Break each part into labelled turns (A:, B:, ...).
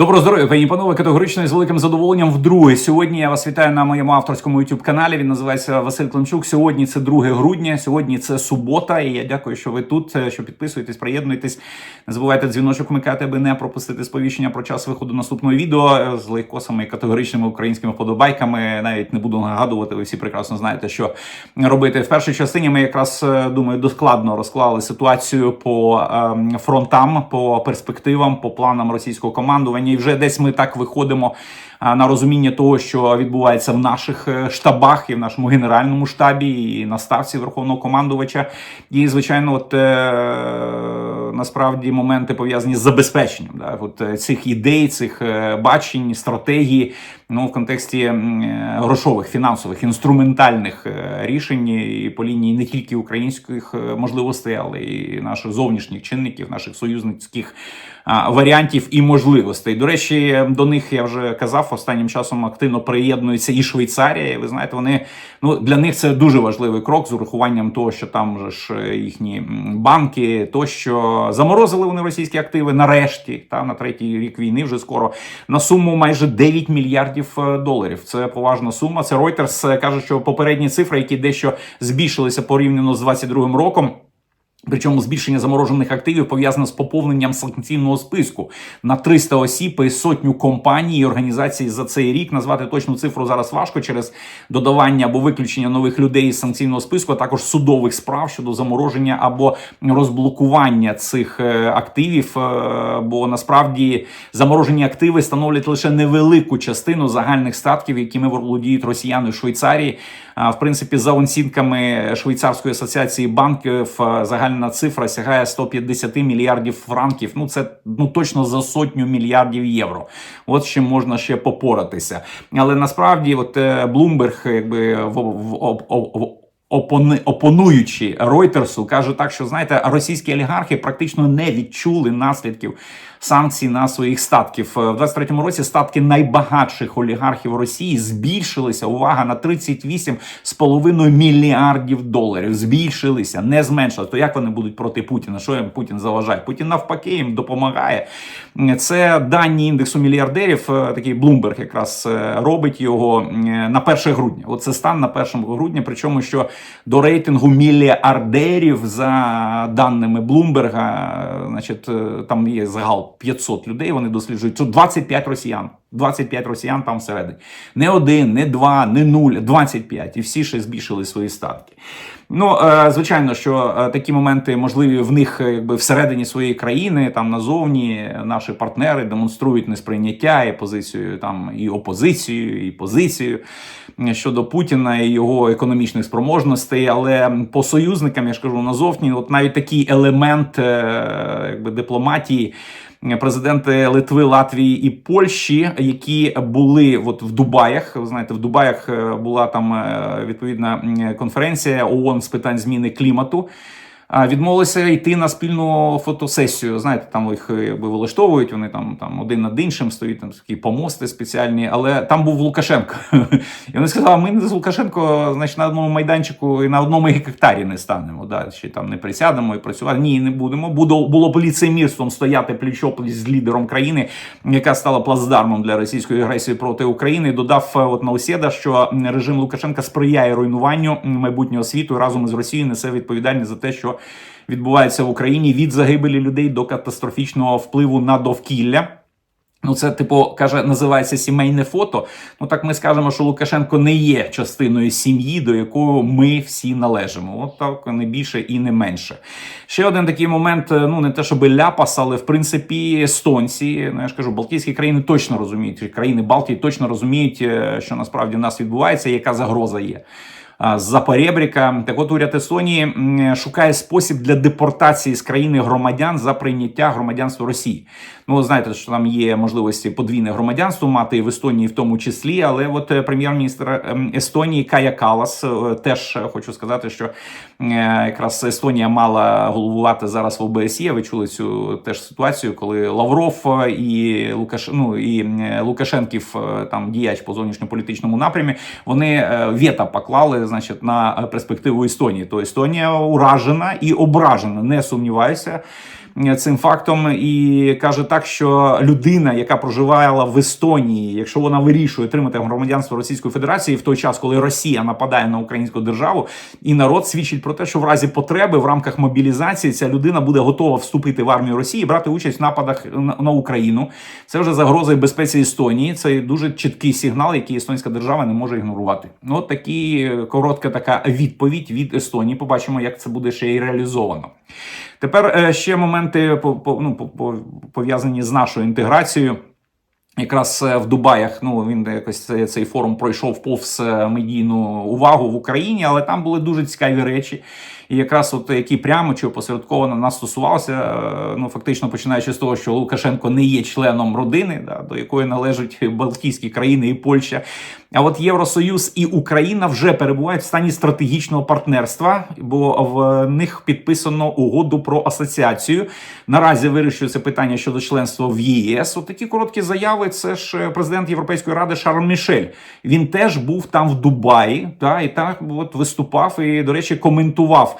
A: Доброго здоров'я, пані панове, категорично і з великим задоволенням. Вдруге сьогодні я вас вітаю на моєму авторському youtube каналі. Він називається Василь Климчук. Сьогодні це 2 грудня. Сьогодні це субота. І я дякую, що ви тут, е, що підписуєтесь, приєднуєтесь. Не забувайте дзвіночок вмикати, аби не пропустити сповіщення про час виходу наступного відео е, з лайкосами і категоричними українськими вподобайками. Навіть не буду нагадувати. Ви всі прекрасно знаєте, що робити в першій частині. Ми якраз е, думаю, доскладно розклали ситуацію по ем, фронтам, по перспективам, по планам російського командування. І вже десь ми так виходимо на розуміння того, що відбувається в наших е, штабах і в нашому генеральному штабі, і на ставці верховного командувача. І звичайно, от е, насправді моменти пов'язані з забезпеченням да, от, е, цих ідей, цих бачень, стратегій. Ну, в контексті грошових, фінансових, інструментальних рішень і по лінії не тільки українських можливостей, але і наших зовнішніх чинників, наших союзницьких варіантів і можливостей. До речі, до них я вже казав, останнім часом активно приєднується і Швейцарія. Ви знаєте, вони ну для них це дуже важливий крок з урахуванням того, що там же ж е, їхні банки, тощо заморозили вони російські активи нарешті, та на третій рік війни вже скоро на суму майже 9 мільярдів е, доларів. Це поважна сума. Це Reuters е, каже, що попередні цифри, які дещо збільшилися порівняно з 22 роком. Причому збільшення заморожених активів пов'язане з поповненням санкційного списку на 300 осіб і сотню компаній і організацій за цей рік. Назвати точну цифру зараз важко через додавання або виключення нових людей із санкційного списку, а також судових справ щодо замороження або розблокування цих е, активів. Е, Бо насправді заморожені активи становлять лише невелику частину загальних статків, якими володіють росіяни в Швейцарії. В принципі, за оцінками Швейцарської асоціації банків, е, загальна цифра сягає 150 мільярдів франків. Ну це ну точно за сотню мільярдів євро. От з чим можна ще попоратися. Але насправді, от Блумберг, якби в, в, в, в опонуючи Ройтерсу, каже так, що знаєте, російські олігархи практично не відчули наслідків санкцій на своїх статків. В 23-му році статки найбагатших олігархів Росії збільшилися. Увага на 38,5 мільярдів доларів. Збільшилися, не зменшилися. То як вони будуть проти Путіна? Що їм Путін заважає? Путін навпаки їм допомагає. Це дані індексу мільярдерів. е, Такий Bloomberg якраз е, робить його е, на 1 грудня. Оце стан на 1 грудня. Причому що до рейтингу мільярдерів за даними Блумберга, значить, е, там є загал 500 людей. Вони досліджують. Тут 25 росіян. 25 росіян там всередині. Не один, не два, не нуль, 25. І всі ще збільшили свої статки. Ну, е, звичайно, що е, такі моменти можливі в них е, якби всередині своєї країни, там назовні наші партнери демонструють несприйняття і позицію там і опозицію, і позицію щодо Путіна і його економічних спроможностей. Але по союзникам я ж кажу назовні, от навіть такий елемент якби дипломатії. Президенти Литви, Латвії і Польщі, які були от в Дубаях. Ви знаєте, в Дубаях е, була там е, відповідна конференція ООН з питань зміни клімату. Відмовилися йти на спільну фотосесію. Знаєте, там їх е, якби вилаштовують. Вони там там один над іншим стоїть там такі помости спеціальні. Але там був Лукашенко. І вони сказали: ми з Лукашенко, значить, на одному майданчику і на одному гектарі не станемо. Да? Чи там не присядемо і працювати? Ні, не будемо. Було, було б ліцемірством стояти пліч-опліч з лідером країни, яка стала плацдармом для російської агресії проти України. Додав е, от Науседа, що режим Лукашенка сприяє руйнуванню майбутнього світу разом із Росією несе відповідальність за те, що відбувається в Україні від загибелі людей до катастрофічного впливу на довкілля. Ну, це, типу, каже, називається сімейне фото. Ну так ми скажемо, що Лукашенко не є частиною сім'ї, до якої ми всі належимо. От так не більше і не менше. Ще один такий момент: е, ну не те, щоб ляпас, але в принципі естонці, ну я ж кажу, Балтійські країни точно розуміють, країни Балтії точно розуміють, е, що насправді в нас відбувається, яка загроза є. З-за перебріка. Так от уряд Естонії шукає спосіб для депортації з країни громадян за прийняття громадянства Росії. Ну, знаєте, що там є можливості подвійне громадянство мати в Естонії, в тому числі. Але от е, прем'єр-міністр ем, Естонії Кая Калас е, теж хочу сказати, що е, якраз Естонія мала головувати зараз в ОБСЄ. Ви чули цю теж ситуацію, коли Лавров і Лукаш... ну, і Лукашенків там діяч по зовнішньополітичному напрямі. Вони вето поклали, значить, на перспективу Естонії. То Естонія уражена і ображена, не сумніваюся. Е, цим фактом і каже так, що людина, яка проживала в Естонії, якщо вона вирішує отримати громадянство Російської Федерації в той час, коли Росія нападає на українську державу, і народ свідчить про те, що в разі потреби в рамках мобілізації ця людина буде готова вступити в армію Росії, і брати участь в нападах на, Україну. Це вже загроза безпеці Естонії. Це дуже чіткий сигнал, який естонська держава не може ігнорувати. Ну от такі коротка така відповідь від Естонії. Побачимо, як це буде ще й реалізовано. Тепер е, ще моменти ну, по- по- пов'язані з нашою інтеграцією. Якраз е, в Дубаях ну він якось цей, цей форум пройшов повз е, медійну увагу в Україні, але там були дуже цікаві речі. І якраз от які прямо чи опосередковано нас стосувалися, е, ну фактично починаючи з того, що Лукашенко не є членом родини, да, до якої належать Балтійські країни і Польща. А от Євросоюз і Україна вже перебувають в стані стратегічного партнерства, бо в них підписано угоду про асоціацію. Наразі вирішується питання щодо членства в ЄС. От такі короткі заяви. Це ж президент Європейської ради Шарль Мішель. Він теж був там в Дубаї, та і так от виступав і, до речі, коментував.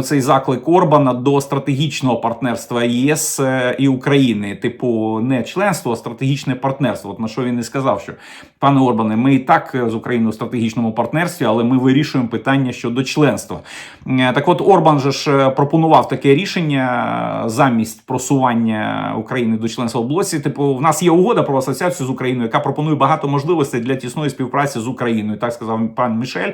A: Цей заклик Орбана до стратегічного партнерства ЄС е, і України, типу, не членство, а стратегічне партнерство. От на що він і сказав, що пане Орбане, ми і так е, з Україною в стратегічному партнерстві, але ми вирішуємо питання щодо членства. Е, Так, от Орбан же ж пропонував таке рішення замість просування України до членства в блоці. Типу, в нас є угода про асоціацію з Україною, яка пропонує багато можливостей для тісної співпраці з Україною. Так сказав пан Мішель.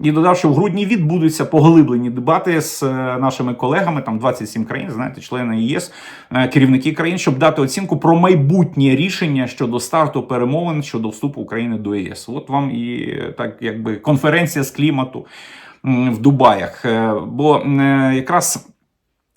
A: І додав, що в грудні відбудуться поглиблені дебати з е, нашими колегами, там 27 країн, знаєте, члени ЄС, е, керівники країн, щоб дати оцінку про майбутнє рішення щодо старту перемовин щодо вступу України до ЄС. От вам і е, так, якби конференція з клімату в Дубаях. Бо якраз.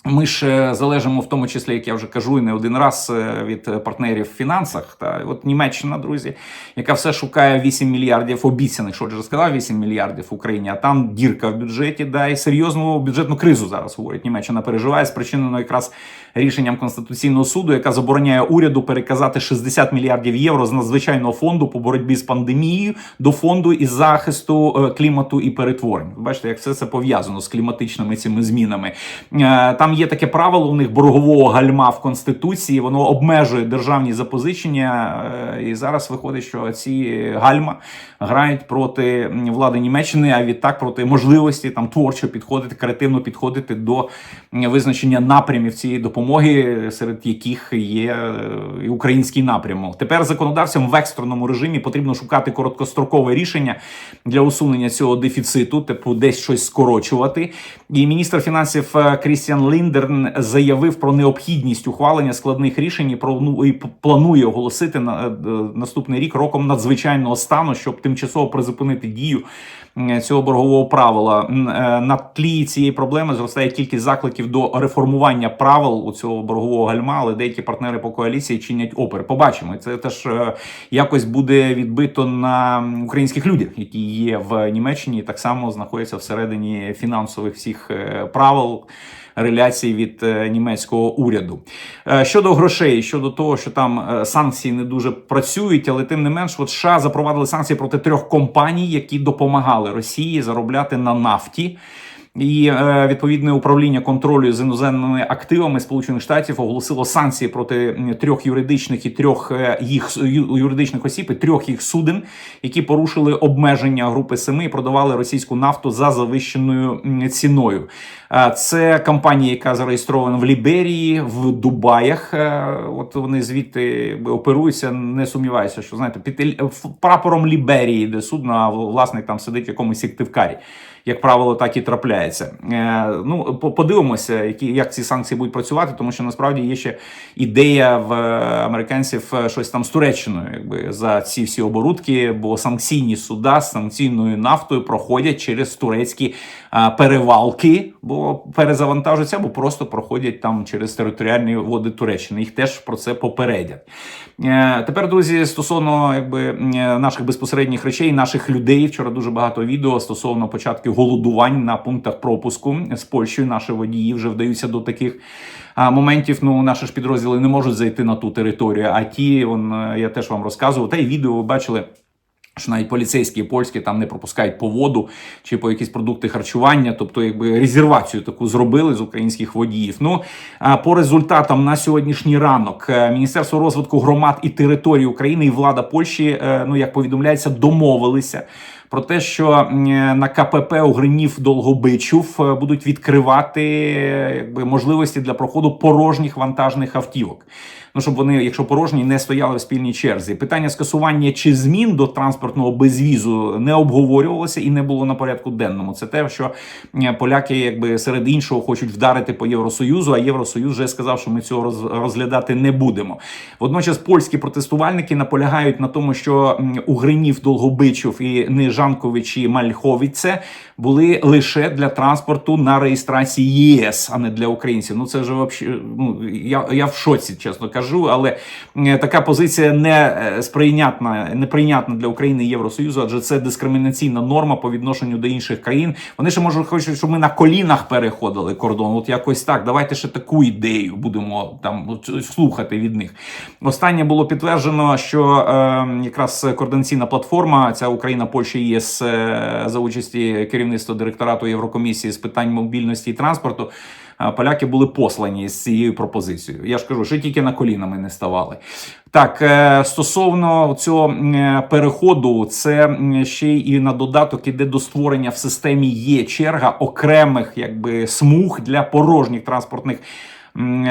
A: Ми ж е, залежимо в тому числі, як я вже кажу, і не один раз е, від е, партнерів в фінансах. Та от Німеччина, друзі, яка все шукає 8 мільярдів обіцяних, що вже сказав 8 мільярдів в Україні, а там дірка в бюджеті, да і серйозну бюджетну кризу зараз говорить. Німеччина переживає спричинено якраз рішенням конституційного суду, яка забороняє уряду переказати 60 мільярдів євро з надзвичайного фонду по боротьбі з пандемією до фонду із захисту е, клімату і перетворень. Бачите, як все це пов'язано з кліматичними цими змінами. Е, Там є таке правило у них боргового гальма в конституції. Воно обмежує державні запозичення, е, і зараз виходить, що ці гальма грають проти влади Німеччини, а відтак проти можливості там творчо підходити, креативно підходити до визначення напрямів цієї допомоги, серед яких є е, і український напрямок. Тепер законодавцям в екстреному режимі потрібно шукати короткострокове рішення для усунення цього дефіциту, типу десь щось скорочувати. І міністр фінансів е, Крістіан Ліндерн заявив про необхідність ухвалення складних рішень і про ну і планує оголосити на е, наступний рік роком надзвичайного стану, щоб тимчасово призупинити дію цього боргового правила. На тлі цієї проблеми зростає кількість закликів до реформування правил цього боргового гальма, але деякі партнери по коаліції чинять опір. Побачимо, це теж е, якось буде відбито на українських людях, які є в Німеччині, і так само знаходяться всередині фінансових всіх е, правил. Реляцій від е, німецького уряду щодо грошей, щодо того, що там санкції не дуже працюють, але тим не менш, от США запровадили санкції проти трьох компаній, які допомагали Росії заробляти на нафті. І е, відповідне управління контролю з іноземними активами Сполучених Штатів оголосило санкції проти трьох юридичних і трьох е, їх юридичних осіб і трьох їх суден, які порушили обмеження групи семи і продавали російську нафту за завищеною ціною. Е, Це компанія, яка зареєстрована в Ліберії, в Дубаях. От вони звідти оперуються. Не сумніваюся, що знаєте, під прапором Ліберії, де судно, а власник там сидить в якомусь сіктивкарі. Як правило, так і трапляється. Е, ну, подивимося, які як ці санкції будуть працювати, тому що насправді є ще ідея в е, американців е, щось там з Туреччиною, якби за ці всі оборудки, бо санкційні суда з санкційною нафтою проходять через турецькі перевалки, бо перезавантажуються, або просто проходять там через територіальні води Туреччини. Їх теж про це попередять. Тепер, друзі, стосовно якби наших безпосередніх речей, наших людей. Вчора дуже багато відео стосовно початку голодувань на пунктах пропуску з Польщею. Наші водії вже вдаються до таких. Моментів ну наші ж підрозділи не можуть зайти на ту територію. А ті, он е, я теж вам розказував, та й відео ви бачили Що навіть поліцейські польські там не пропускають по воду чи по якісь продукти харчування, тобто якби резервацію таку зробили з українських водіїв. Ну по результатам на сьогоднішній ранок е, Міністерство розвитку громад і територій України і влада Польщі, е, ну як повідомляється, домовилися. Про те, що е, на КПП Угринів Долгобичув е, будуть відкривати якби можливості для проходу порожніх вантажних автівок. Ну щоб вони, якщо порожні, не стояли в спільній черзі. Питання скасування чи змін до транспортного безвізу не обговорювалося і не було на порядку денному. Це те, що е, поляки, якби серед іншого, хочуть вдарити по Євросоюзу. А Євросоюз вже сказав, що ми цього розглядати не будемо. Водночас польські протестувальники наполягають на тому, що Угринів, Долгобичів і Нижанкович і Мальховіце були лише для транспорту на реєстрації ЄС, а не для українців. Ну це вже вообще, ну я, я в шоці, чесно кажу. Але е, така позиція не е, сприйнятна, неприйнятна для України і Євросоюзу, адже це дискримінаційна норма по відношенню до інших країн. Вони ще може хочуть, щоб ми на колінах переходили кордон. От якось так. Давайте ще таку ідею будемо там от, слухати від них. Останнє було підтверджено, що е, якраз координаційна платформа, ця Україна, Польща ЄС е, за участі керівництва директорату Єврокомісії з питань мобільності і транспорту. Поляки були послані з цією пропозицією. Я ж кажу, що тільки на колінами не ставали. Так, е, стосовно цього е, переходу, це ще й на додаток іде до створення в системі є черга окремих якби смуг для порожніх транспортних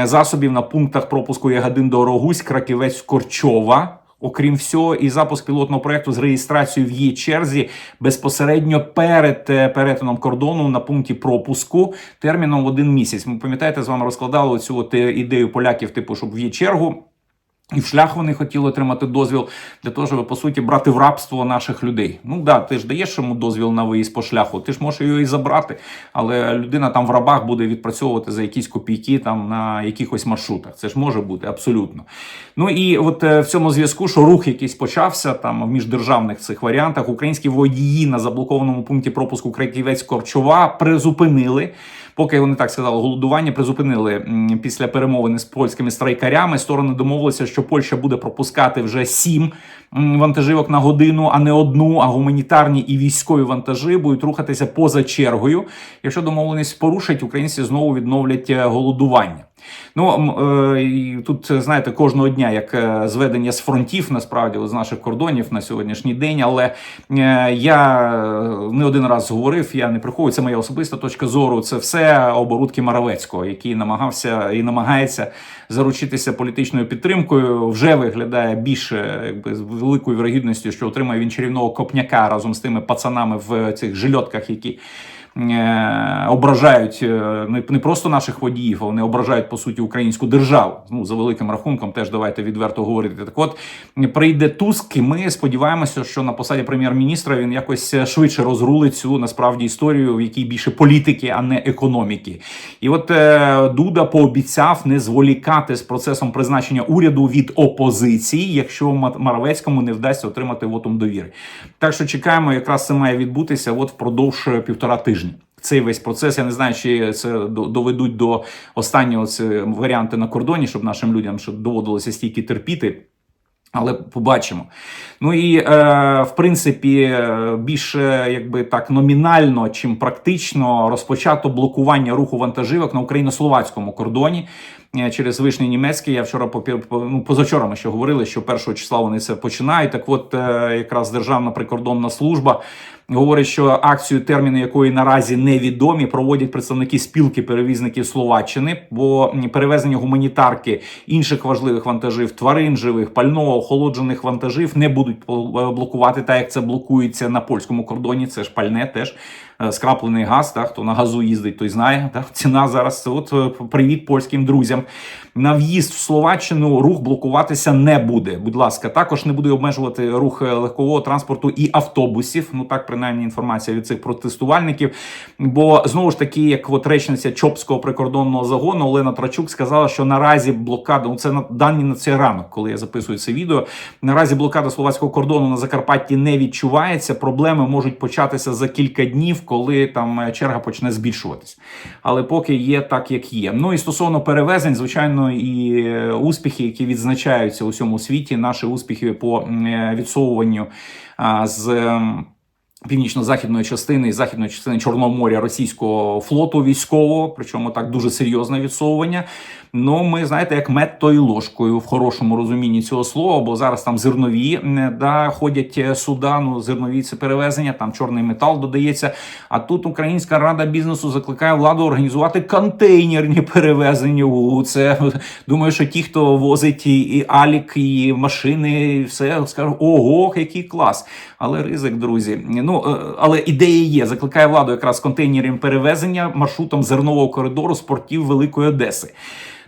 A: засобів на пунктах пропуску Ягодин до Рогусь, Краківець, Корчова. Окрім всього, і запуск пілотного проекту з реєстрацією в її черзі безпосередньо перед е, перетином кордону на пункті пропуску терміном один місяць. Ми пам'ятаєте, з вами розкладали цю е, ідею поляків, типу, щоб в її чергу. І в шлях вони хотіли отримати дозвіл для того, щоб по суті брати в рабство наших людей. Ну да, ти ж даєш йому дозвіл на виїзд по шляху, ти ж можеш його і забрати, але людина там в рабах буде відпрацьовувати за якісь копійки там на якихось маршрутах. Це ж може бути абсолютно. Ну і от е, в цьому зв'язку, що рух якийсь почався там в міждержавних цих варіантах, українські водії на заблокованому пункті пропуску Краківець Корчова призупинили. Поки вони так сказали, голодування призупинили після перемовини з польськими страйкарями. Сторони домовилися, що Польща буде пропускати вже сім вантажівок на годину, а не одну. А гуманітарні і військові вантажі будуть рухатися поза чергою. Якщо домовленість порушать, українці знову відновлять е, голодування. Ну е, і тут знаєте, кожного дня як е, зведення з фронтів, насправді з наших кордонів на сьогоднішній день. Але е, я не один раз говорив, я не приховую, це моя особиста точка зору. Це все оборудки Маравецького, який намагався і намагається заручитися політичною підтримкою. Вже виглядає більше якби з великою вірогідністю, що отримає він чарівного копняка разом з тими пацанами в цих жильотках, які. Е, Ображають е, не просто наших водіїв, а вони ображають по суті українську державу. Ну за великим рахунком, теж давайте відверто говорити. Так, от прийде Туск, і ми сподіваємося, що на посаді прем'єр-міністра він якось швидше розрулить цю насправді історію, в якій більше політики, а не економіки. І от е, Дуда пообіцяв не зволікати з процесом призначення уряду від опозиції, якщо Ма- Маравецькому не вдасться отримати вотум довіри. Так що чекаємо, якраз це має відбутися от впродовж е, півтора тижні. Цей весь процес, я не знаю, чи це доведуть до останнього це варіанти на кордоні, щоб нашим людям щоб доводилося стільки терпіти. Але побачимо. Ну і е, в принципі, е, більше якби так номінально, чим практично розпочато блокування руху вантажівок на україно-словацькому кордоні е, через вишні німецький. Я вчора ну, позавчора ми ще говорили, що першого числа вони це починають. Так, от е, якраз Державна прикордонна служба говорить, що акцію терміни якої наразі невідомі, проводять представники спілки перевізників Словаччини, бо перевезення гуманітарки інших важливих вантажів, тварин живих, пального, охолоджених вантажів не будуть е, блокувати, так як це блокується на польському кордоні. Це ж пальне теж. е, Скраплений газ, так, хто на газу їздить, той знає. Так, ціна зараз от е, привіт польським друзям. На в'їзд в Словаччину рух блокуватися не буде. Будь ласка, також не буде обмежувати рух легкового транспорту і автобусів. Ну так принаймні інформація від цих протестувальників. Бо знову ж таки, як от речниця Чопського прикордонного загону Олена Трачук сказала, що наразі блокада, ну це на дані на цей ранок, коли я записую це відео. Наразі блокада словацького кордону на Закарпатті не відчувається. Проблеми можуть початися за кілька днів, коли там е, черга почне збільшуватись. Але поки є так, як є. Ну і стосовно перевезень, звичайно, і е, успіхи, які відзначаються у всьому світі, наші успіхи по е, відсовуванню з. Північно-західної частини і західної частини Чорного моря російського флоту військового, причому так дуже серйозне відсовування. Ну, ми знаєте, як мед тою ложкою в хорошому розумінні цього слова, бо зараз там зернові да, ходять е, суда, ну зернові це перевезення, там чорний метал додається. А тут Українська рада бізнесу закликає владу організувати контейнерні перевезення. У це думаю, що ті, хто возить і алік, і машини, і все скажуть, ого, який клас. Але ризик, друзі. Ну е, але ідея є. Закликає владу якраз контейнерів перевезення маршрутом зернового коридору з портів Великої Одеси.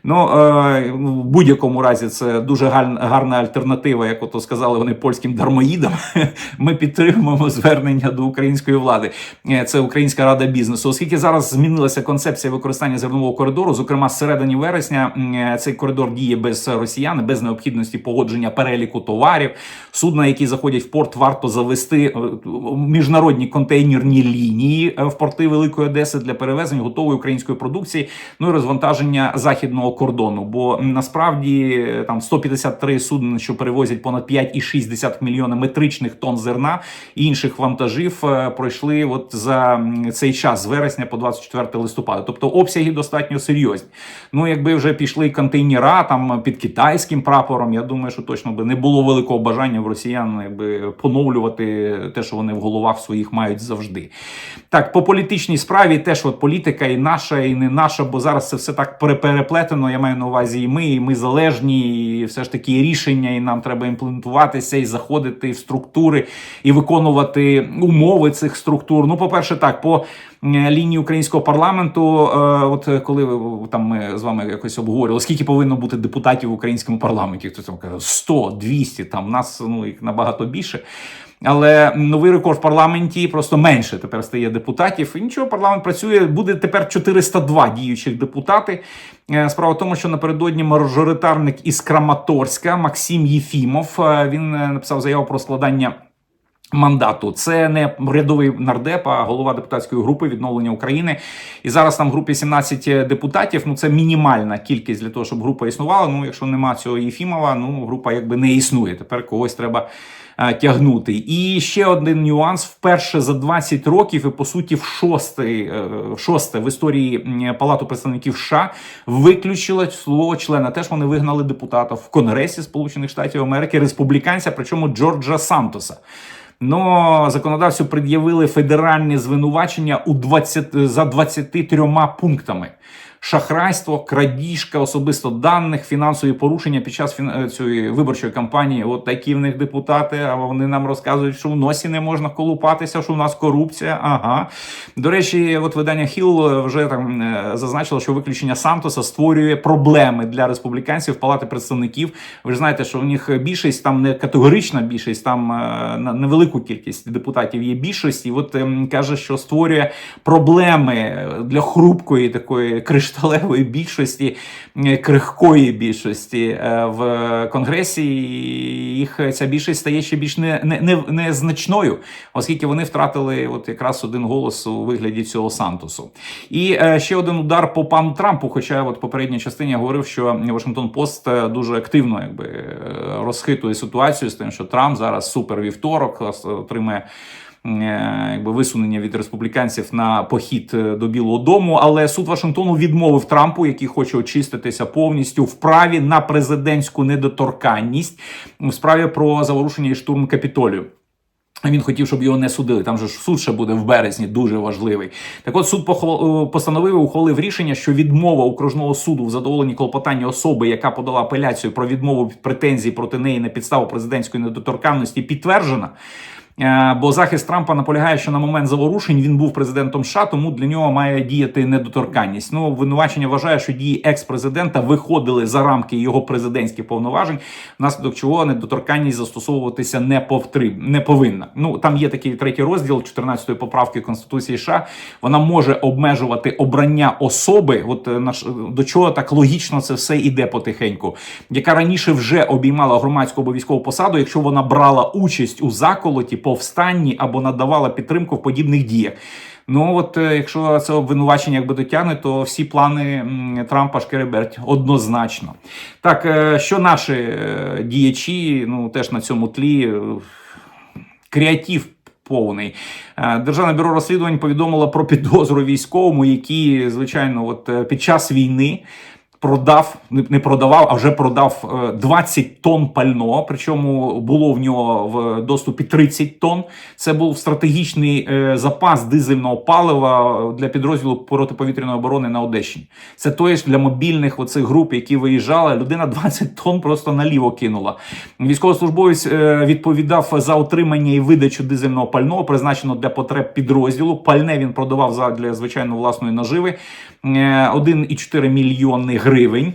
A: Ну, е, в будь-якому разі це дуже гарна, альтернатива, як ото сказали вони польським дармоїдам. Ми підтримуємо звернення до української влади. Е, Це Українська рада бізнесу. Оскільки зараз змінилася концепція використання зернового коридору, зокрема з середини вересня, е, цей коридор діє без росіян, без необхідності погодження переліку товарів. Судна, які заходять в порт, варто завести міжнародні контейнерні лінії в порти Великої Одеси для перевезень готової української продукції. Ну і розвантаження західного кордону. Бо насправді е, там 153 судна, що перевозять понад 5,6 мільйона метричних тонн зерна і інших вантажів, е, пройшли от за цей час з вересня по 24 листопада. Тобто обсяги достатньо серйозні. Ну, якби вже пішли контейнера там під китайським прапором, я думаю, що точно би не було великого бажання в росіян якби поновлювати те, що вони в головах своїх мають завжди. Так, по політичній справі теж от політика і наша, і не наша, бо зараз це все так пере- переплетено. Я маю на увазі і ми, і ми залежні, і все ж таки рішення, і нам треба імплементуватися і заходити в структури і виконувати умови цих структур. Ну, по-перше, так, по лінії українського парламенту, е, от е, коли там ми з вами якось обговорювали, скільки повинно бути депутатів в українському парламенті, хтось там каже 100, 200, там нас ну їх набагато більше. Але новий рекорд в парламенті просто менше тепер стає депутатів. І нічого, парламент працює. Буде тепер 402 діючих депутати. Е, Справа в тому, що напередодні мажоритарник із Краматорська Максим Єфімов е, він е, написав заяву про складання. Мандату це не рядовий нардеп, а голова депутатської групи відновлення України. І зараз там в групі 17 депутатів. Ну це мінімальна кількість для того, щоб група існувала. Ну, якщо нема цього Єфімова, ну група якби не існує. Тепер когось треба е, тягнути. І ще один нюанс: вперше за 20 років, і по суті, в шосте, е, в шосте в історії Палату представників США виключила свого члена. Теж вони вигнали депутата в Конгресі Сполучених Штатів Америки, республіканця, причому Джорджа Сантоса. Но законодавцю пред'явили федеральні звинувачення у 20, за 23 пунктами. Шахрайство, крадіжка особисто даних, фінансові порушення під час фін... е, цієї виборчої кампанії. От такі в них депутати. А вони нам розказують, що в носі не можна колупатися, що в нас корупція. Ага. До речі, от видання Hill вже там е, зазначило, що виключення Сантоса створює проблеми для республіканців Палати представників. Ви ж знаєте, що в них більшість там не категорична більшість, там е, на невелику кількість депутатів є більшість. І от ем, каже, що створює проблеми для хрупкої такої кришталевої більшості, е, крихкої більшості е, в конгресі. Їх ця більшість стає ще більш не, не, не, незначною, оскільки вони втратили от якраз один голос у вигляді цього Сантосу. І е, ще один удар по пану Трампу. Хоча от попередній частині я говорив, що Вашингтон Пост дуже активно якби розхитує ситуацію з тим, що Трамп зараз супер вівторок отримає. Е, Якби висунення від республіканців на похід е, до Білого Дому, але суд Вашингтону відмовив Трампу, який хоче очиститися повністю в праві на президентську недоторканність у справі про заворушення і штурм Капітолію. Він хотів, щоб його не судили. Там же ж суд ще буде в березні, дуже важливий. Так от суд е, постановив і ухвалив рішення, що відмова окружного суду в задоволенні клопотання особи, яка подала апеляцію про відмову від претензій проти неї на підставу президентської недоторканності, підтверджена. Е, Бо захист Трампа наполягає, що на момент заворушень він був президентом США, тому для нього має діяти недоторканність. Ну, винувачення вважає, що дії екс-президента виходили за рамки його президентських повноважень, внаслідок чого недоторканність застосовуватися не повтрib, не повинна. Ну там є такий третій розділ 14-ї поправки Конституції США. Вона може обмежувати обрання особи. От е, наш до чого так логічно це все іде потихеньку, яка раніше вже обіймала громадську або військову посаду, якщо вона брала участь у заколоті, повстанні або надавала підтримку в подібних діях. Ну от е, якщо це обвинувачення якби дотягне, то всі плани Трампа шкереберть однозначно. Так, е, що наші е, діячі, ну теж на цьому тлі. Креатив повний Державне бюро розслідувань повідомило про підозру військовому, який, звичайно, от під час війни. Продав, не продавав, а вже продав е, 20 тонн пального. Причому було в нього в доступі 30 тонн. Це був стратегічний е, запас дизельного палива для підрозділу протиповітряної оборони на Одещині. Це той ж для мобільних оцих груп, які виїжджали. Людина 20 тонн просто наліво кинула. Військовослужбовець е, відповідав за отримання і видачу дизельного пального, призначеного для потреб підрозділу. Пальне він продавав за для звичайно власної наживи. Е, 1,4 мільйони гривень.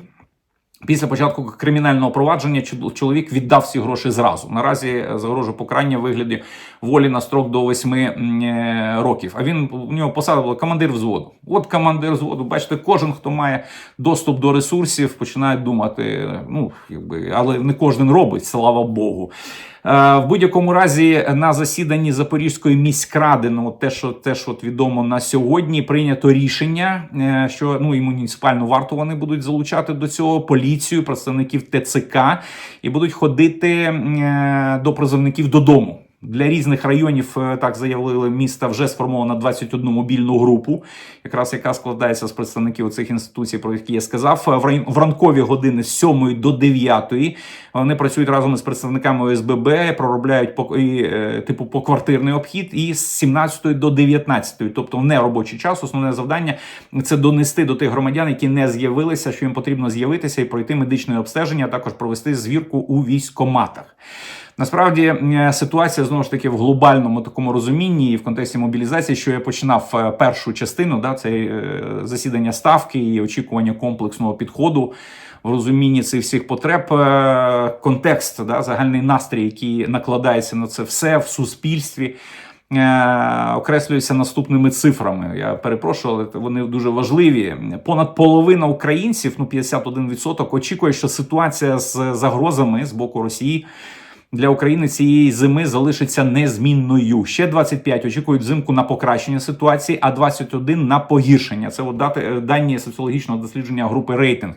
A: Після початку кримінального провадження чоловік віддав всі гроші зразу. Наразі загрожує покарання в вигляді волі на строк до 8 е, років. А він у нього посада була командир взводу. От командир взводу. Бачите, кожен, хто має доступ до ресурсів, починає думати. Ну якби, але не кожен робить, слава Богу. Е, В будь-якому разі на засіданні Запорізької міськради, ну те, що теж от відомо на сьогодні, прийнято рішення, е, що ну і муніципальну варту вони будуть залучати до цього поліцію, представників ТЦК і будуть ходити е, до призовників додому. Для різних районів, е, так заявили, міста вже сформовано 21 мобільну групу, якраз яка складається з представників цих інституцій, про які я сказав. В рай- ранкові години з 7 до 9 вони працюють разом із представниками ОСББ, проробляють по і, е, типу поквартирний обхід, і з 17 до 19, тобто в неробочий час. Основне завдання це донести до тих громадян, які не з'явилися, що їм потрібно з'явитися і пройти медичне обстеження, а також провести звірку у військоматах. Насправді е, ситуація знову ж таки в глобальному такому розумінні і в контексті мобілізації, що я починав е, першу частину, да, це е, засідання ставки і очікування комплексного підходу в розумінні цих всіх потреб. Контекст, да, загальний настрій, який накладається на це все в суспільстві. Окреслюється наступними цифрами. Я перепрошую, але вони дуже важливі. Понад половина українців, ну 51%, очікує, що ситуація з загрозами з боку Росії для України цієї зими залишиться незмінною. Ще 25 очікують взимку на покращення ситуації, а 21 на погіршення. Це от дати е, дані соціологічного дослідження групи рейтинг.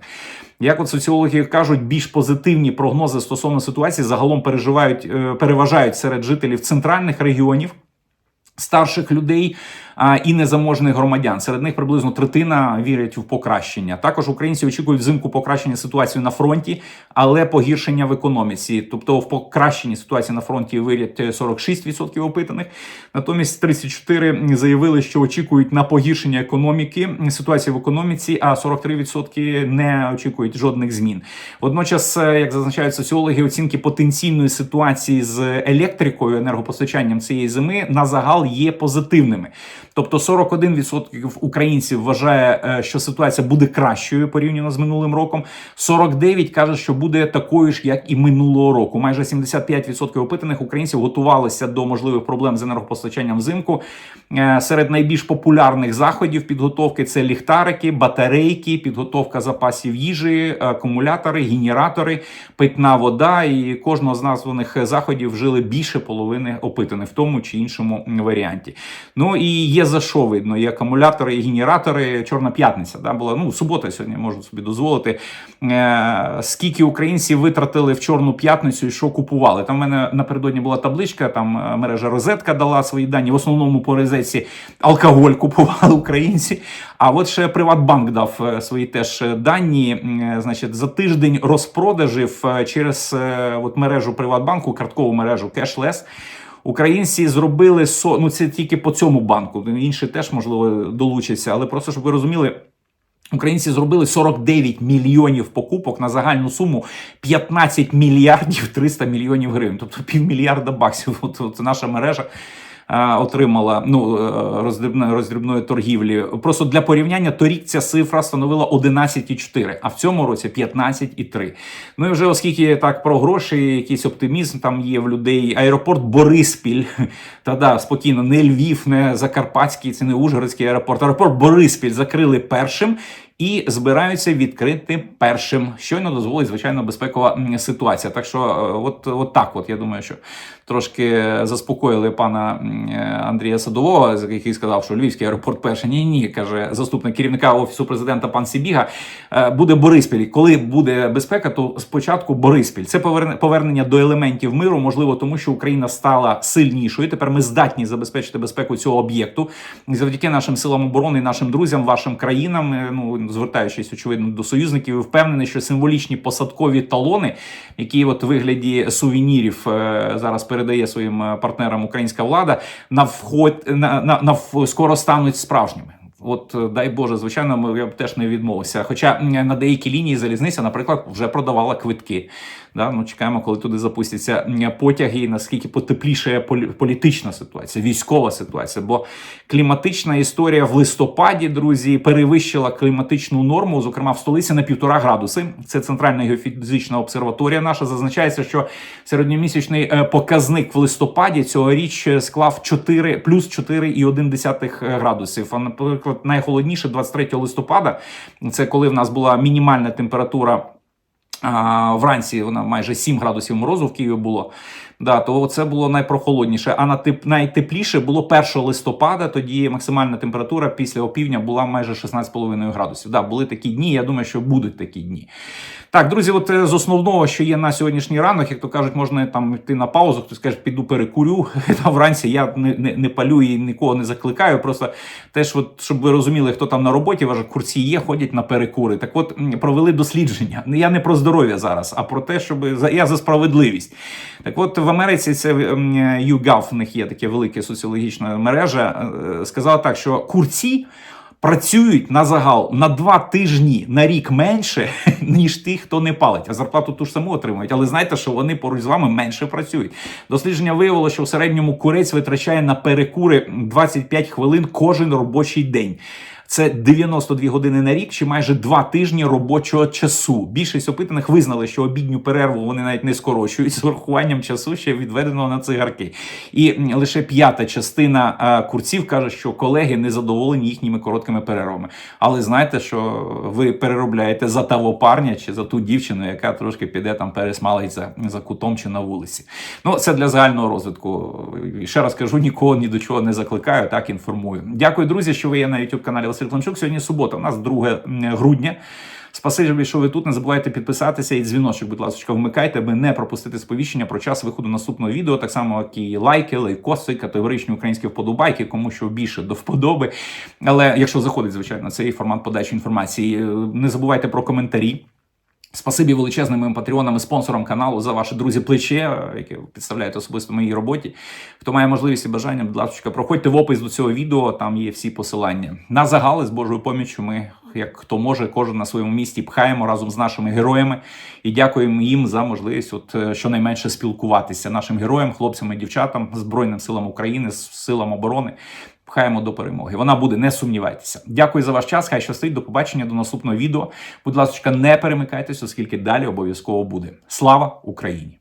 A: Як от соціологи кажуть, більш позитивні прогнози стосовно ситуації загалом переживають е, переважають серед жителів центральних регіонів. Старших людей і незаможних громадян. Серед них приблизно третина вірять в покращення. Також українці очікують взимку покращення ситуації на фронті, але погіршення в економіці. Тобто в покращенні ситуації на фронті вірять 46% опитаних. Натомість 34 заявили, що очікують на погіршення економіки, ситуації в економіці, а 43% не очікують жодних змін. Водночас, е, як зазначають соціологи, оцінки потенційної ситуації з електрикою, енергопостачанням цієї зими на загал є позитивними. Тобто 41% українців вважає, е, що ситуація буде кращою порівняно з минулим роком. 49% каже, що буде такою ж, як і минулого року. Майже 75% опитаних українців готувалися до можливих проблем з енергопостачанням взимку. Е, Серед найбільш популярних заходів підготовки це ліхтарики, батарейки, підготовка запасів їжі, акумулятори, генератори, питна вода. І кожного з названих заходів вжили більше половини опитаних в тому чи іншому варіанті. Ну і є за що видно. І акумулятори, і генератори. Чорна п'ятниця да, була. Ну, субота сьогодні можу собі дозволити. Е, скільки українців витратили в чорну п'ятницю і що купували? Там в мене напередодні була табличка, там е, мережа Розетка дала свої дані. В основному по розетці алкоголь купували українці. А от ще Приватбанк дав е, свої теж дані. Е, Значить, за тиждень розпродажів через от мережу Приватбанку, карткову мережу Cashless, Українці зробили со ну це тільки по цьому банку. Інші теж можливо долучаться, але просто щоб ви розуміли. Українці зробили 49 мільйонів покупок на загальну суму 15 мільярдів 300 мільйонів гривень, тобто півмільярда баксів. От, от наша мережа отримала ну е, роздрібної, роздрібної торгівлі. Просто для порівняння торік ця цифра становила 11,4, а в цьому році 15,3. Ну і вже оскільки так про гроші, якийсь оптимізм там є в людей. Аеропорт Бориспіль, та да, спокійно, не Львів, не Закарпатський, це не Ужгородський аеропорт. Аеропорт Бориспіль закрили першим. І збираються відкрити першим. Щойно дозволить звичайно безпекова ситуація. Так що, е, от, от так, от я думаю, що трошки заспокоїли пана Андрія Садового, який сказав, що Львівський аеропорт перший. Ні, ні, каже заступник керівника офісу президента пан Сібіга. Е, Буде Бориспіль. Коли буде безпека, то спочатку Бориспіль. Це поверне- повернення до елементів миру. Можливо, тому що Україна стала сильнішою. Тепер ми здатні забезпечити безпеку цього об'єкту. Завдяки нашим силам оборони, нашим друзям, вашим країнам, е, ну звертаючись очевидно до союзників, впевнений, що символічні посадкові талони, які от вигляді сувенірів е, зараз передає своїм е, партнерам українська влада, на вход на, на, на скоро стануть справжніми. От е, дай Боже, звичайно, я б теж не відмовився. Хоча на деякі лінії залізниця, наприклад, вже продавала квитки. Да? Ну, чекаємо, коли туди запустяться потяги, і наскільки потеплішає полі- політична ситуація, військова ситуація. Бо кліматична історія в листопаді, друзі, перевищила кліматичну норму, зокрема в столиці на півтора градуси. Це центральна геофізична обсерваторія. Наша зазначається, що середньомісячний е, показник в листопаді цьогоріч е, склав 4, плюс 4,1 градусів. А наприклад, найхолодніше 23 листопада, це коли в нас була мінімальна температура. Вранці вона майже 7 градусів морозу в Києві було. Да, то це було найпрохолодніше. А на тип найтепліше було 1 листопада. Тоді максимальна температура після опівдня була майже 16,5 градусів. Да, були такі дні. Я думаю, що будуть такі дні. Так, друзі, от е, з основного, що є на сьогоднішній ранок, як то кажуть, можна там йти на паузу, хтось каже, піду перекурю. Та вранці я не, не, не палю і нікого не закликаю. Просто теж, от, щоб ви розуміли, хто там на роботі, важе, курці є, ходять на перекури. Так от провели дослідження. Я не про здоров'я зараз, а про те, щоб я за справедливість. Так от в Америці це м, YouGov, в них є таке велике соціологічна мережа. е, Сказала так, що курці працюють на загал на два тижні на рік менше, ніж ті, хто не палить. А зарплату ту ж саму отримують. Але знаєте, що вони поруч з вами менше працюють. Дослідження виявило, що в середньому курець витрачає на перекури 25 хвилин кожен робочий день. Це 92 години на рік чи майже два тижні робочого часу. Більшість опитаних визнали, що обідню перерву вони навіть не скорочують з урахуванням часу, ще відведеного на цигарки. І лише п'ята частина курців каже, що колеги не задоволені їхніми короткими перервами. Але знаєте, що ви переробляєте за того парня чи за ту дівчину, яка трошки піде там пересмалить за, за кутом чи на вулиці. Ну, це для загального розвитку. І ще раз кажу, нікого ні до чого не закликаю, так інформую. Дякую, друзі, що ви є на youtube каналі Климчук. Сьогодні субота. У нас 2 грудня. Спасибі, що ви тут. Не забувайте підписатися і дзвіночок, будь ласка, вмикайте, аби не пропустити сповіщення про час виходу наступного відео. Так само, як і лайки, лайкоси, категоричні українські вподобайки, кому що більше до вподоби. Але якщо заходить, звичайно, цей формат подачі інформації, е, не забувайте про коментарі. Спасибі величезним моїм патреонам і спонсорам каналу за ваші друзі плече, які ви підставляєте особисто моїй роботі. Хто має можливість і бажання, будь ласка, проходьте в опис до цього відео, там є всі посилання. На загали з Божою поміччю ми, як хто може, кожен на своєму місці пхаємо разом з нашими героями і дякуємо їм за можливість, от е, щонайменше спілкуватися нашим героям, хлопцям і дівчатам, Збройним силам України, силам оборони. Пхаємо до перемоги. Вона буде, не сумнівайтеся. Дякую за ваш час. Хай щастить. До побачення до наступного відео. Будь ласка, не перемикайтеся, оскільки далі обов'язково буде. Слава Україні!